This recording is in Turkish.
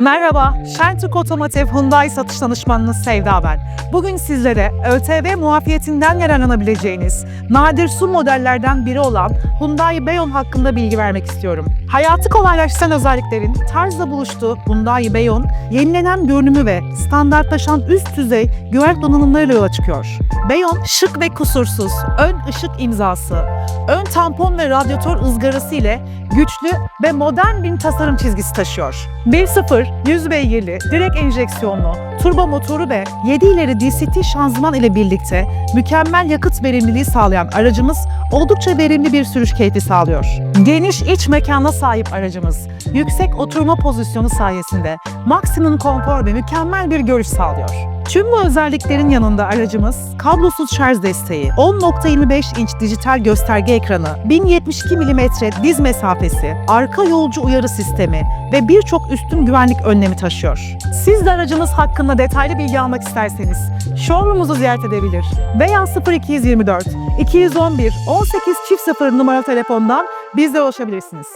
Merhaba, Şentürk Otomotiv Hyundai satış danışmanınız Sevda ben. Bugün sizlere ÖTV muafiyetinden yararlanabileceğiniz nadir su modellerden biri olan Hyundai Beyon hakkında bilgi vermek istiyorum. Hayatı kolaylaştıran özelliklerin tarzla buluştuğu Hyundai Beyon, yenilenen görünümü ve standartlaşan üst düzey güvenlik donanımlarıyla yola çıkıyor. Beyon, şık ve kusursuz, ön ışık imzası, ön tampon ve radyatör ızgarası ile güçlü ve modern bir tasarım çizgisi taşıyor. 1.0 100 beygirli, direkt enjeksiyonlu, turbo motoru ve 7 ileri DCT şanzıman ile birlikte mükemmel yakıt verimliliği sağlayan aracımız oldukça verimli bir sürüş keyfi sağlıyor. Geniş iç mekana sahip aracımız, yüksek oturma pozisyonu sayesinde maksimum konfor ve mükemmel bir görüş sağlıyor. Tüm bu özelliklerin yanında aracımız kablosuz şarj desteği, 10.25 inç dijital gösterge ekranı, 1072 mm diz mesafesi, arka yolcu uyarı sistemi ve birçok üstün güvenlik önlemi taşıyor. Siz de aracımız hakkında detaylı bilgi almak isterseniz showroom'umuzu ziyaret edebilir veya 0224 211 18 çift 0 numaralı telefondan bizle ulaşabilirsiniz.